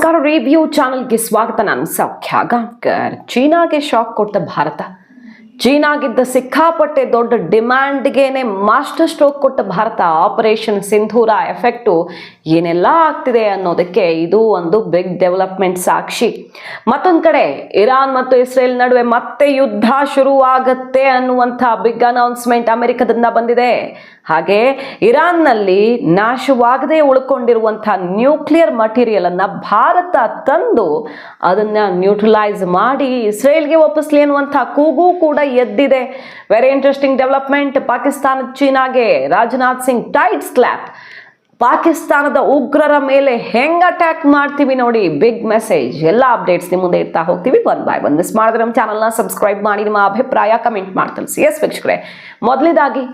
ನಮಸ್ಕಾರ ರಿವ್ಯೂ ಚಾನಲ್ಗೆ ಸ್ವಾಗತ ನಾನು ಸೌಖ್ಯ ಗಾಂವ್ಕರ್ ಚೀನಾಗೆ ಶಾಕ್ ಕೊಟ್ಟ ಭಾರತ ಚೀನಾಗಿದ್ದ ಸಿಕ್ಕಾಪಟ್ಟೆ ದೊಡ್ಡ ಡಿಮ್ಯಾಂಡ್ಗೇನೆ ಮಾಸ್ಟರ್ ಸ್ಟ್ರೋಕ್ ಕೊಟ್ಟ ಭಾರತ ಆಪರೇಷನ್ ಸಿಂಧೂರ ಎಫೆಕ್ಟು ಏನೆಲ್ಲ ಆಗ್ತಿದೆ ಅನ್ನೋದಕ್ಕೆ ಇದು ಒಂದು ಬಿಗ್ ಡೆವಲಪ್ಮೆಂಟ್ ಸಾಕ್ಷಿ. ಮತ್ತೊಂದು ಕಡೆ ಇರಾನ್ ಮತ್ತು ಇಸ್ರೇಲ್ ನಡುವೆ ಮತ್ತೆ ಯುದ್ಧ ಶುರುವಾಗತ್ತೆ ಅನ್ನುವಂಥ ಬಿಗ್ ಅನೌನ್ಸ್ಮೆಂಟ್ ಅಮೆರಿಕದಿಂದ ಬಂದಿದೆ. ಹಾಗೆ ಇರಾನ್ನಲ್ಲಿ ನಾಶವಾಗದೆ ಉಳ್ಕೊಂಡಿರುವಂಥ ನ್ಯೂಕ್ಲಿಯರ್ ಮಟೀರಿಯಲ್ ಅನ್ನ ಭಾರತ ತಂದು ಅದನ್ನ ನ್ಯೂಟ್ರಲೈಸ್ ಮಾಡಿ ಇಸ್ರೇಲ್ಗೆ ವಾಪಸ್ಲಿ ಅನ್ನುವಂಥ ಕೂಗು ಕೂಡ ಎದ್ದಿದೆ. ವೆರಿ ಇಂಟ್ರೆಸ್ಟಿಂಗ್ ಡೆವಲಪ್ಮೆಂಟ್ ಪಾಕಿಸ್ತಾನ ಚೀನಾಗೆ ರಾಜನಾಥ್ ಸಿಂಗ್ ಟೈಟ್ ಸ್ಲ್ಯಾಪ್ ಪಾಕಿಸ್ತಾನದ ಉಗ್ರರ ಮೇಲೆ ಹೆಂಗ್ ಅಟ್ಯಾಕ್ ಮಾಡ್ತೀವಿ ನೋಡಿ ಬಿಗ್ ಮೆಸೇಜ್ ಎಲ್ಲ ಅಪ್ಡೇಟ್ಸ್ ನಿಮ್ಮ ಮುಂದೆ ಇರ್ತಾ ಹೋಗ್ತೀವಿ. ಒನ್ ಬೈ ಬಂದ್ ಮಿಸ್ ಮಾಡಿದ್ರೆ ನಮ್ಮ ಚಾನಲ್ನ ಸಬ್ಸ್ಕ್ರೈಬ್ ಮಾಡಿ, ನಿಮ್ಮ ಅಭಿಪ್ರಾಯ ಕಮೆಂಟ್ ಮಾಡಿ ತಿಳಿಸಿ. ಎಸ್ ವೀಕ್ಷಕರೇ. ಮೊದಲೇದಾಗಿ,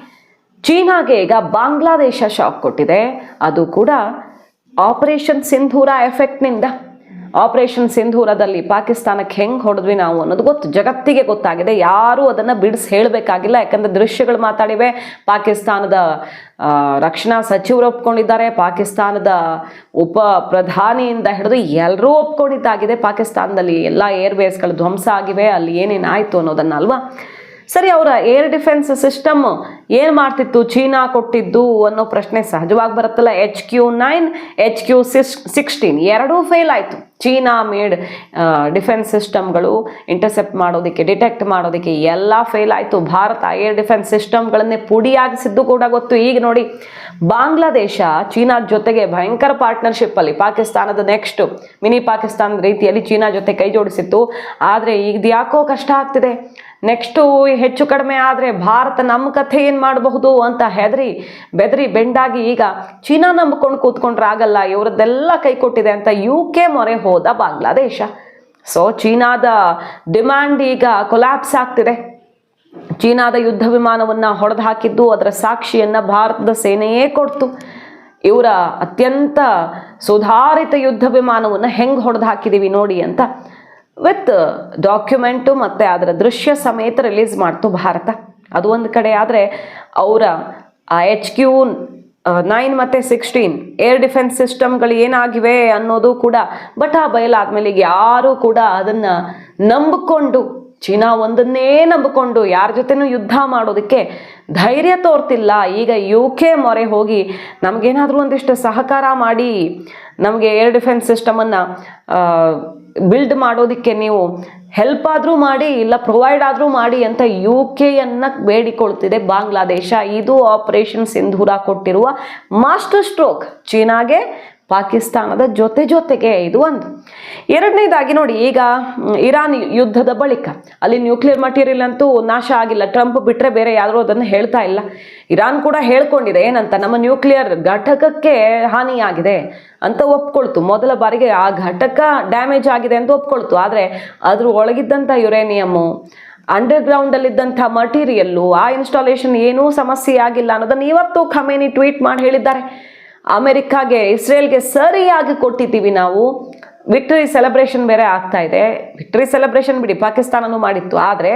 ಚೀನಾಗೆ ಈಗ ಬಾಂಗ್ಲಾದೇಶ ಶಾಕ್ ಕೊಟ್ಟಿದೆ. ಅದು ಕೂಡ ಆಪರೇಷನ್ ಸಿಂಧೂರ ಎಫೆಕ್ಟ್ನಿಂದ ಆಪರೇಷನ್ ಸಿಂಧೂರದಲ್ಲಿ ಪಾಕಿಸ್ತಾನಕ್ಕೆ ಹೆಂಗೆ ಹೊಡೆದ್ವಿ ನಾವು ಅನ್ನೋದು ಗೊತ್ತು. ಜಗತ್ತಿಗೆ ಗೊತ್ತಾಗಿದೆ. ಯಾರೂ ಅದನ್ನು ಬಿಡಿಸಿ ಹೇಳಬೇಕಾಗಿಲ್ಲ. ಯಾಕಂದರೆ ದೃಶ್ಯಗಳು ಮಾತಾಡಿವೆ. ಪಾಕಿಸ್ತಾನದ ರಕ್ಷಣಾ ಸಚಿವರು ಒಪ್ಕೊಂಡಿದ್ದಾರೆ. ಪಾಕಿಸ್ತಾನದ ಉಪ ಪ್ರಧಾನಿಯಿಂದ ಹಿಡಿದು ಎಲ್ಲರೂ ಒಪ್ಕೊಂಡಿದ್ದಾಗಿದೆ. ಪಾಕಿಸ್ತಾನದಲ್ಲಿ ಎಲ್ಲ ಏರ್ವೇಸ್ಗಳು ಧ್ವಂಸ ಆಗಿವೆ. ಅಲ್ಲಿ ಏನೇನಾಯಿತು ಅನ್ನೋದನ್ನ ಅಲ್ವಾ? ಸರಿ, ಅವರ ಏರ್ ಡಿಫೆನ್ಸ್ ಸಿಸ್ಟಮ್ ಏನು ಮಾಡ್ತಿತ್ತು? ಚೀನಾ ಕೊಟ್ಟಿದ್ದು ಅನ್ನೋ ಪ್ರಶ್ನೆ ಸಹಜವಾಗಿ ಬರುತ್ತಲ್ಲ. H Q nine H Q six sixteen ಎರಡೂ ಫೇಲ್ ಆಯಿತು. ಚೀನಾ ಮೇಡ್ ಡಿಫೆನ್ಸ್ ಸಿಸ್ಟಮ್ಗಳು ಇಂಟರ್ಸೆಪ್ಟ್ ಮಾಡೋದಕ್ಕೆ ಡಿಟೆಕ್ಟ್ ಮಾಡೋದಕ್ಕೆ ಎಲ್ಲ ಫೇಲ್ ಆಯಿತು. ಭಾರತ ಏರ್ ಡಿಫೆನ್ಸ್ ಸಿಸ್ಟಮ್ಗಳನ್ನೇ ಪುಡಿಯಾಗಿಸಿದ್ದು ಕೂಡ ಗೊತ್ತು. ಈಗ ನೋಡಿ, ಬಾಂಗ್ಲಾದೇಶ ಚೀನಾ ಜೊತೆಗೆ ಭಯಂಕರ ಪಾರ್ಟ್ನರ್ಶಿಪ್ಪಲ್ಲಿ ಪಾಕಿಸ್ತಾನದ ನೆಕ್ಸ್ಟ್ ಮಿನಿ ಪಾಕಿಸ್ತಾನದ ರೀತಿಯಲ್ಲಿ ಚೀನಾ ಜೊತೆ ಕೈ ಜೋಡಿಸಿತ್ತು. ಆದರೆ ಈಗ ಯಾಕೋ ಕಷ್ಟ ಆಗ್ತಿದೆ. ನೆಕ್ಸ್ಟು ಹೆಚ್ಚು ಕಡಿಮೆ ಆದರೆ ಭಾರತ ನಮ್ಮ ಕಥೆ ಏನು ಮಾಡಬಹುದು ಅಂತ ಹೆದರಿ, ಬೆದರಿ ಬೆಂಡಾಗಿ ಈಗ ಚೀನಾ ನಂಬ್ಕೊಂಡು ಕೂತ್ಕೊಂಡ್ರೆ ಆಗಲ್ಲ ಇವರದ್ದೆಲ್ಲ ಕೈ ಕೊಟ್ಟಿದೆ ಅಂತ ಯು ಕೆ ಮೊರೆ ಹೋದ ಬಾಂಗ್ಲಾದೇಶ. ಸೊ ಚೀನಾದ ಡಿಮ್ಯಾಂಡ್ ಈಗ ಕೊಲ್ಯಾಪ್ಸ್ ಆಗ್ತಿದೆ. ಚೀನಾದ ಯುದ್ಧ ವಿಮಾನವನ್ನು ಹೊಡೆದು ಹಾಕಿದ್ದು ಅದರ ಸಾಕ್ಷಿಯನ್ನು ಭಾರತದ ಸೇನೆಯೇ ಕೊಡ್ತು. ಇವರ ಅತ್ಯಂತ ಸುಧಾರಿತ ಯುದ್ಧ ವಿಮಾನವನ್ನು ಹೆಂಗೆ ಹೊಡೆದು ಹಾಕಿದ್ದೀವಿ ನೋಡಿ ಅಂತ. ವಿತ್ ಡಾಕ್ಯುಮೆಂಟು ಮತ್ತು ಅದರ ದೃಶ್ಯ ಸಮೇತ ರಿಲೀಸ್ ಮಾಡ್ತು ಭಾರತ. ಅದು ಒಂದು ಕಡೆ ಆದರೆ ಅವರ ಎಚ್ ಕ್ಯೂ ನೈನ್ ಮತ್ತು ಸಿಕ್ಸ್ಟೀನ್ ಏರ್ ಡಿಫೆನ್ಸ್ ಸಿಸ್ಟಮ್ಗಳು ಏನಾಗಿವೆ ಅನ್ನೋದು ಕೂಡ, ಬಟ್ ಆ ಬಯಲಾದ್ಮೇಲೆ ಈಗ ಯಾರೂ ಕೂಡ ಅದನ್ನು ನಂಬಿಕೊಂಡು, ಚೀನಾ ಒಂದನ್ನೇ ನಂಬಿಕೊಂಡು ಯಾರ ಜೊತೆನೂ ಯುದ್ಧ ಮಾಡೋದಕ್ಕೆ ಧೈರ್ಯ ತೋರ್ತಿಲ್ಲ. ಈಗ ಯು ಕೆ ಮೊರೆ ಹೋಗಿ ನಮಗೇನಾದರೂ ಒಂದಿಷ್ಟು ಸಹಕಾರ ಮಾಡಿ, ನಮಗೆ ಏರ್ ಡಿಫೆನ್ಸ್ ಸಿಸ್ಟಮನ್ನು ಬಿಲ್ಡ್ ಮಾಡೋದಕ್ಕೆ ನೀವು ಹೆಲ್ಪ್ ಆದರೂ ಮಾಡಿ ಇಲ್ಲ ಪ್ರೊವೈಡ್ ಆದರೂ ಮಾಡಿ ಅಂತ ಯು ಕೆಯನ್ನು ಬೇಡಿಕೊಳ್ತಿದೆ ಬಾಂಗ್ಲಾದೇಶ. ಇದು ಆಪರೇಷನ್ ಸಿಂಧೂರ ಕೊಟ್ಟಿರುವ ಮಾಸ್ಟರ್ ಸ್ಟ್ರೋಕ್ ಚೀನಾಗೆ ಪಾಕಿಸ್ತಾನದ ಜೊತೆ ಜೊತೆಗೆ ಇದು ಒಂದು. ಎರಡನೇದಾಗಿ ನೋಡಿ, ಈಗ ಇರಾನ್ ಯುದ್ಧದ ಬಳಿಕ. ಅಲ್ಲಿ ನ್ಯೂಕ್ಲಿಯರ್ ಮಟೀರಿಯಲ್ ಅಂತೂ ನಾಶ ಆಗಿಲ್ಲ. ಟ್ರಂಪ್ ಬಿಟ್ಟರೆ ಬೇರೆ ಯಾರೂ ಅದನ್ನು ಹೇಳ್ತಾ ಇಲ್ಲ. ಇರಾನ್ ಕೂಡ ಹೇಳ್ಕೊಂಡಿದೆ, ಏನಂತ, ನಮ್ಮ ನ್ಯೂಕ್ಲಿಯರ್ ಘಟಕಕ್ಕೆ ಹಾನಿಯಾಗಿದೆ ಅಂತ ಒಪ್ಕೊಳ್ತು. ಮೊದಲ ಬಾರಿಗೆ ಆ ಘಟಕ ಡ್ಯಾಮೇಜ್ ಆಗಿದೆ ಅಂತ ಒಪ್ಕೊಳ್ತು. ಆದರೆ, ಅದ್ರ ಒಳಗಿದ್ದಂಥ ಯುರೇನಿಯಮ್ಮು ಅಂಡರ್ಗ್ರೌಂಡಲ್ಲಿದ್ದಂಥ ಮಟೀರಿಯಲ್ಲು, ಆ ಇನ್ಸ್ಟಾಲೇಷನ್ ಏನೂ ಸಮಸ್ಯೆ ಆಗಿಲ್ಲ ಅನ್ನೋದನ್ನು ಇವತ್ತು ಖಮೇನಿ ಟ್ವೀಟ್ ಮಾಡಿ ಹೇಳಿದ್ದಾರೆ. ಅಮೆರಿಕಾಗೆ, ಇಸ್ರೇಲ್ಗೆ ಸರಿಯಾಗಿ ಕೊಟ್ಟಿದ್ದೀವಿ ನಾವು. ವಿಕ್ಟರಿ ಸೆಲೆಬ್ರೇಷನ್ ಬೇರೆ ಆಗ್ತಾ ಇದೆ. ವಿಕ್ಟರಿ ಸೆಲೆಬ್ರೇಷನ್ ಬಿಡಿ, ಪಾಕಿಸ್ತಾನನೂ ಮಾಡಿತ್ತು. ಆದರೆ,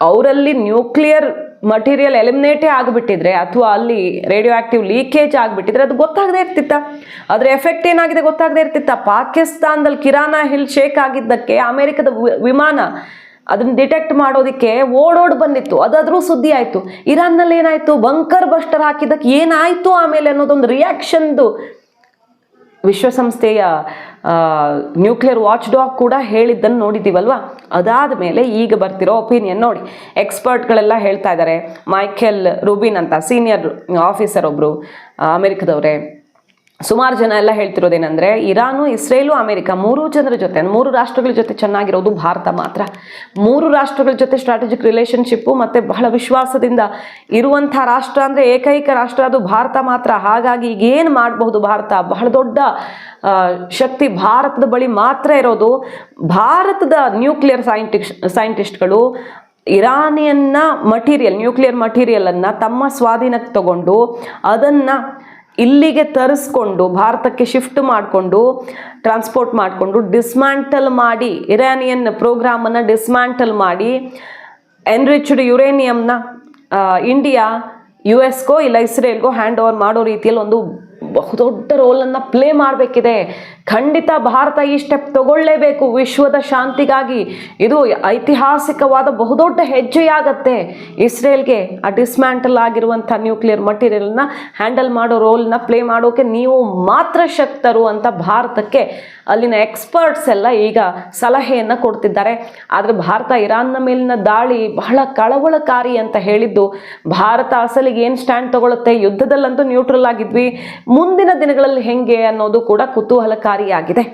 ಅವರಲ್ಲಿ ನ್ಯೂಕ್ಲಿಯರ್ ಮಟೀರಿಯಲ್ ಎಲಿಮಿನೇಟೇ ಆಗಿಬಿಟ್ಟಿದ್ರೆ, ಅಥವಾ ಅಲ್ಲಿ ರೇಡಿಯೋ ಆಕ್ಟಿವ್ ಲೀಕೇಜ್ ಆಗಿಬಿಟ್ಟಿದ್ರೆ, ಅದು ಗೊತ್ತಾಗದೇ ಇರ್ತಿತ್ತ. ಅದರ ಎಫೆಕ್ಟ್ ಏನಾಗಿದೆ ಗೊತ್ತಾಗದೇ ಇರ್ತಿತ್ತ. ಪಾಕಿಸ್ತಾನದಲ್ಲಿ ಕಿರಾನಾ ಹಿಲ್ ಶೇಕ್ ಆಗಿದ್ದಕ್ಕೆ ಅಮೆರಿಕದ ವಿಮಾನ ಅದನ್ನ ಡಿಟೆಕ್ಟ್ ಮಾಡೋದಕ್ಕೆ ಓಡೋಡ್ ಬಂದಿತ್ತು, ಅದಾದ್ರೂ ಸುದ್ದಿ ಆಯಿತು. ಇರಾನ್ನಲ್ಲಿ ಏನಾಯಿತು? ಬಂಕರ್ ಬಸ್ಟರ್ ಹಾಕಿದ್ದಕ್ಕೆ ಏನಾಯಿತು ಆಮೇಲೆ ಅನ್ನೋದೊಂದು ರಿಯಾಕ್ಷನ್ದು ವಿಶ್ವಸಂಸ್ಥೆಯ ನ್ಯೂಕ್ಲಿಯರ್ ವಾಚ್ ಡಾಗ್ ಕೂಡ ಹೇಳಿದ್ದನ್ನು ನೋಡಿದ್ದೀವಲ್ವಾ? ಅದಾದ ಮೇಲೆ ಈಗ ಬರ್ತಿರೋ ಒಪಿನಿಯನ್ ನೋಡಿ. ಎಕ್ಸ್ಪರ್ಟ್ಗಳೆಲ್ಲ ಹೇಳ್ತಾ ಇದ್ದಾರೆ ಮೈಕೆಲ್ ರುಬಿನ್ ಅಂತ ಸೀನಿಯರ್ ಆಫೀಸರ್ ಒಬ್ಬರು ಅಮೆರಿಕದವರೇ. ಸುಮಾರು ಜನ ಎಲ್ಲ ಹೇಳ್ತಿರೋದೇನೆಂದರೆ ಇರಾನು, ಇಸ್ರೇಲು, ಅಮೆರಿಕ ಮೂರು ಜನರ ಜೊತೆ ಮೂರು ರಾಷ್ಟ್ರಗಳ ಜೊತೆ ಚೆನ್ನಾಗಿರೋದು ಭಾರತ ಮಾತ್ರ. ಮೂರು ರಾಷ್ಟ್ರಗಳ ಜೊತೆ ಸ್ಟ್ರಾಟಜಿಕ್ ರಿಲೇಷನ್ಶಿಪ್ಪು ಮತ್ತು ಬಹಳ ವಿಶ್ವಾಸದಿಂದ ಇರುವಂಥ ರಾಷ್ಟ್ರ ಅಂದರೆ ಏಕೈಕ ರಾಷ್ಟ್ರ ಅದು ಭಾರತ ಮಾತ್ರ. ಹಾಗಾಗಿ ಈಗ ಏನು ಮಾಡಬಹುದು ಭಾರತ? ಬಹಳ ದೊಡ್ಡ ಶಕ್ತಿ ಭಾರತದ ಬಳಿ ಮಾತ್ರ ಇರೋದು ಭಾರತದ ನ್ಯೂಕ್ಲಿಯರ್ ಸೈಂಟಿಸ್ಟ್ ಸೈಂಟಿಸ್ಟ್ಗಳು ಇರಾನಿಯನ್ನ ಮಟೀರಿಯಲ್ ನ್ಯೂಕ್ಲಿಯರ್ ಮಟೀರಿಯಲನ್ನು ತಮ್ಮ ಸ್ವಾಧೀನಕ್ಕೆ ತಗೊಂಡು ಅದನ್ನು ಇಲ್ಲಿಗೆ ತರಿಸ್ಕೊಂಡು, ಭಾರತಕ್ಕೆ ಶಿಫ್ಟ್ ಮಾಡಿಕೊಂಡು ಟ್ರಾನ್ಸ್ಪೋರ್ಟ್ ಮಾಡಿಕೊಂಡು ಡಿಸ್ಮ್ಯಾಂಟಲ್ ಮಾಡಿ ಇರಾನಿಯನ್ ಪ್ರೋಗ್ರಾಮನ್ನು ಡಿಸ್ಮ್ಯಾಂಟಲ್ ಮಾಡಿ ಎನ್ರಿಚ್ಡ್ ಯುರೇನಿಯಂನ ಇಂಡಿಯಾ ಯು ಎಸ್ಗೋ ಇಲ್ಲ ಇಸ್ರೇಲ್ಗೋ ಹ್ಯಾಂಡ್ ಓವರ್ ಮಾಡೋ ರೀತಿಯಲ್ಲಿ ಒಂದು ಬಹುದೊಡ್ಡ ರೋಲನ್ನು ಪ್ಲೇ ಮಾಡಬೇಕಿದೆ. ಖಂಡಿತ ಭಾರತ ಈ ಸ್ಟೆಪ್ ತಗೊಳ್ಳೇಬೇಕು. ವಿಶ್ವದ ಶಾಂತಿಗಾಗಿ ಇದು ಐತಿಹಾಸಿಕವಾದ ಬಹುದೊಡ್ಡ ಹೆಜ್ಜೆಯಾಗತ್ತೆ. ಇಸ್ರೇಲ್ಗೆ ಆ ಡಿಸ್ಮ್ಯಾಂಟಲ್ ಆಗಿರುವಂಥ ನ್ಯೂಕ್ಲಿಯರ್ ಮಟೀರಿಯಲ್ನ ಹ್ಯಾಂಡಲ್ ಮಾಡೋ ರೋಲ್ನ ಪ್ಲೇ ಮಾಡೋಕೆ ನೀವು ಮಾತ್ರ ಶಕ್ತರು ಅಂತ ಭಾರತಕ್ಕೆ ಅಲ್ಲಿನ ಎಕ್ಸ್ಪರ್ಟ್ಸ್ ಎಲ್ಲ ಈಗ ಸಲಹೆಯನ್ನು ಕೊಡ್ತಿದ್ದಾರೆ. ಆದರೆ ಭಾರತ ಇರಾನ್ನ ಮೇಲಿನ ದಾಳಿ ಬಹಳ ಕಳವಳಕಾರಿ ಅಂತ ಹೇಳಿದ್ದು, ಭಾರತ ಅಸಲಿಗೆ ಏನು ಸ್ಟ್ಯಾಂಡ್ ತಗೊಳ್ಳುತ್ತೆ ಯುದ್ಧದಲ್ಲಂತೂ ನ್ಯೂಟ್ರಲ್ ಆಗಿದ್ವಿ. ಮುಂದಿನ ದಿನಗಳಲ್ಲಿ ಹೆಂಗೆ ಅನ್ನೋದು ಕೂಡ ಕುತೂಹಲಕಾರಿಯಾಗಿದೆ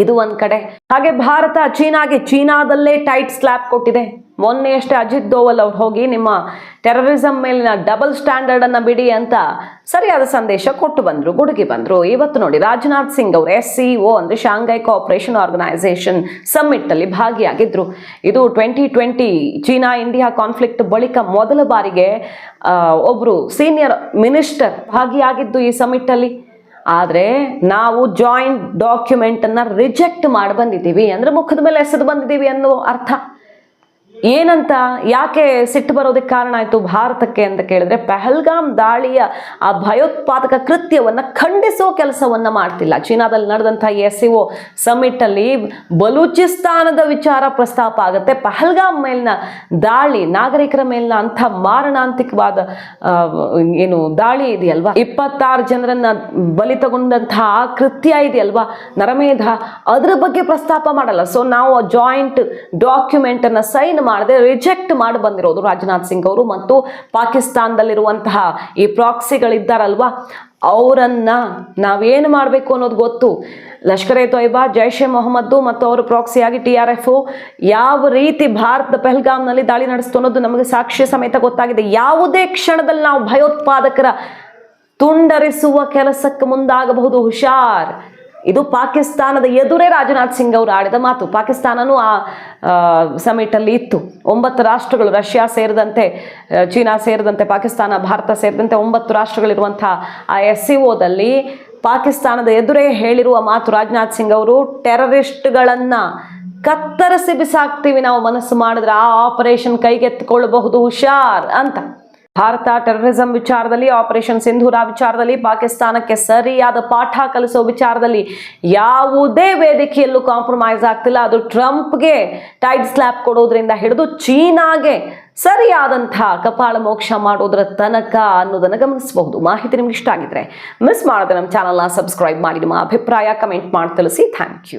ಇದು ಒಂದ್ ಕಡೆ. ಹಾಗೆ ಭಾರತ ಚೀನಾಗೆ ಚೀನಾದಲ್ಲೇ ಟೈಟ್ ಸ್ಲ್ಯಾಪ್ ಕೊಟ್ಟಿದೆ. ಮೊನ್ನೆ ಅಷ್ಟೇ ಅಜಿತ್ ದೋವಲ್ ಅವ್ರು ಹೋಗಿ ನಿಮ್ಮ ಟೆರರಿಸಂ ಮೇಲಿನ ಡಬಲ್ ಸ್ಟ್ಯಾಂಡರ್ಡ್ ಅನ್ನ ಬಿಡಿ ಅಂತ ಸರಿಯಾದ ಸಂದೇಶ ಕೊಟ್ಟು ಬಂದ್ರು, ಗುಡುಗಿ ಬಂದ್ರು. ಇವತ್ತು ನೋಡಿ ರಾಜನಾಥ್ ಸಿಂಗ್ ಅವರು ಎಸ್ ಸಿ ಒ ಅಂದ್ರೆ ಶಾಂಘೈ ಕೋಆಪರೇಷನ್ ಆರ್ಗನೈಸೇಷನ್ ಸಮ್ಮಿಟ್ ಅಲ್ಲಿ ಭಾಗಿಯಾಗಿದ್ರು. ಇದು twenty twenty China India conflict ಬಳಿಕ ಮೊದಲ ಬಾರಿಗೆ ಒಬ್ರು ಸೀನಿಯರ್ ಮಿನಿಸ್ಟರ್ ಭಾಗಿಯಾಗಿದ್ದು ಈ ಸಮ್ಮಿಟ್ ಅಲ್ಲಿ. ಆದರೆ ನಾವು ಜಾಯಿಂಟ್ ಡಾಕ್ಯುಮೆಂಟನ್ನು ರಿಜೆಕ್ಟ್ ಮಾಡಿ ಬಂದಿದ್ದೀವಿ. ಅಂದರೆ ಮುಖದ ಮೇಲೆ ಎಸೆದು ಬಂದಿದ್ದೀವಿ ಅನ್ನೋ ಅರ್ಥ. ಏನಂತ, ಯಾಕೆ ಸಿಟ್ಟು ಬರೋದಕ್ಕೆ ಕಾರಣ ಆಯಿತು ಭಾರತಕ್ಕೆ ಅಂತ ಕೇಳಿದ್ರೆ, ಪೆಹಲ್ಗಾಮ್ ದಾಳಿಯ ಆ ಭಯೋತ್ಪಾದಕ ಕೃತ್ಯವನ್ನು ಖಂಡಿಸೋ ಕೆಲಸವನ್ನು ಮಾಡ್ತಿಲ್ಲ. ಚೀನಾದಲ್ಲಿ ನಡೆದಂಥ ಎಸ್ ಸಿ ಒ ಸಮ್ಮಿಟ್ಟಲ್ಲಿ ಬಲೂಚಿಸ್ತಾನದ ವಿಚಾರ ಪ್ರಸ್ತಾಪ ಆಗುತ್ತೆ. ಪಹಲ್ಗಾಮ್ ಮೇಲಿನ ದಾಳಿ, ನಾಗರಿಕರ ಮೇಲಿನ ಅಂಥ ಮಾರಣಾಂತಿಕವಾದ ಏನು ದಾಳಿ ಇದೆಯಲ್ವಾ? ಇಪ್ಪತ್ತಾರು ಜನರನ್ನ ಬಲಿ ತಗೊಂಡಂತಹ ಆ ಕೃತ್ಯ ಇದೆಯಲ್ವಾ? ನರಮೇಧ, ಅದ್ರ ಬಗ್ಗೆ ಪ್ರಸ್ತಾಪ ಮಾಡಲ್ಲ. ಸೊ ನಾವು ಜಾಯಿಂಟ್ ಡಾಕ್ಯುಮೆಂಟನ್ನು ಸೈನ್ ಮಾಡದೆ ರಿಜೆಕ್ಟ್ ಮಾಡಿ ಬಂದಿರೋದು ರಾಜನಾಥ್ ಸಿಂಗ್ ಅವರು ಮತ್ತು ಪಾಕಿಸ್ತಾನದಲ್ಲಿರುವಂತಹ ಈ ಪ್ರಾಕ್ಸಿಗಳಿದ್ದಾರಲ್ವಾ ಅವರನ್ನ ನಾವೇನು ಮಾಡಬೇಕು ಅನ್ನೋದು ಗೊತ್ತು. ಲಷ್ಕರ್ ಎ ತೊಯ್ಬಾ, ಜೈಷ್ ಎ ಮೊಹಮ್ಮದ್ದು ಮತ್ತು ಅವರು ಪ್ರಾಕ್ಸಿಯಾಗಿ ಟಿ ಆರ್ ಎಫ್ ಯಾವ ರೀತಿ ಭಾರತ ಪೆಹಲ್ಗಾಮ್ನಲ್ಲಿ ದಾಳಿ ನಡೆಸ್ತು ಅನ್ನೋದು ನಮಗೆ ಸಾಕ್ಷ್ಯ ಸಮೇತ ಗೊತ್ತಾಗಿದೆ. ಯಾವುದೇ ಕ್ಷಣದಲ್ಲಿ ನಾವು ಭಯೋತ್ಪಾದಕರ ತುಂಡರಿಸುವ ಕೆಲಸಕ್ಕೆ ಮುಂದಾಗಬಹುದು. ಹುಷಾರ್. ಇದು ಪಾಕಿಸ್ತಾನದ ಎದುರೇ ರಾಜನಾಥ್ ಸಿಂಗ್ ಅವರು ಆಡಿದ ಮಾತು. ಪಾಕಿಸ್ತಾನನು ಆ ಸಮಿಟ್ ಅಲ್ಲಿ ಇತ್ತು. ಒಂಬತ್ತು ರಾಷ್ಟ್ರಗಳು, ರಷ್ಯಾ ಸೇರಿದಂತೆ ಚೀನಾ ಸೇರಿದಂತೆ, ಪಾಕಿಸ್ತಾನ, ಭಾರತ ಸೇರಿದಂತೆ ಒಂಬತ್ತು ರಾಷ್ಟ್ರಗಳಿರುವಂಥ ಆ ಎಸ್ ಸಿ ಪಾಕಿಸ್ತಾನದ ಎದುರೇ ಹೇಳಿರುವ ಮಾತು ರಾಜನಾಥ್ ಸಿಂಗ್ ಅವರು, ಟೆರರಿಸ್ಟ್ಗಳನ್ನು ಕತ್ತರಿಸಿ ಬಿಸಾಕ್ತೀವಿ ನಾವು ಮನಸ್ಸು ಮಾಡಿದ್ರೆ ಆ ಆಪರೇಷನ್ ಕೈಗೆತ್ತಿಕೊಳ್ಳಬಹುದು, ಹುಷಾರ್ ಅಂತ. ಭಾರತ ಟೆರರಿಸಂ ವಿಚಾರದಲ್ಲಿ ಆಪರೇಷನ್ ಸಿಂಧೂರ ವಿಚಾರದಲ್ಲಿ ಪಾಕಿಸ್ತಾನಕ್ಕೆ ಸರಿಯಾದ ಪಾಠ ಕಲಿಸೋ ವಿಚಾರದಲ್ಲಿ ಯಾವುದೇ ವೇದಿಕೆಯಲ್ಲೂ ಕಾಂಪ್ರಮೈಸ್ ಆಗ್ತಿಲ್ಲ. ಅದು ಟ್ರಂಪ್ಗೆ ಟೈಟ್ ಸ್ಲ್ಯಾಪ್ ಕೊಡೋದ್ರಿಂದ ಹಿಡಿದು ಚೀನಾಗೆ ಸರಿಯಾದಂಥ ಕಪಾಳ ಮೋಕ್ಷ ಮಾಡೋದ್ರ ತನಕ ಅನ್ನೋದನ್ನು ಗಮನಿಸಬಹುದು. ಮಾಹಿತಿ ನಿಮ್ಗೆ ಇಷ್ಟ ಆಗಿದ್ರೆ ಮಿಸ್ ಮಾಡದೆ ನಮ್ಮ ಚಾನಲ್ನ ಸಬ್ಸ್ಕ್ರೈಬ್ ಮಾಡಿ. ನಿಮ್ಮ ಅಭಿಪ್ರಾಯ ಕಮೆಂಟ್ ಮಾಡಿ ತಿಳಿಸಿ. Thank you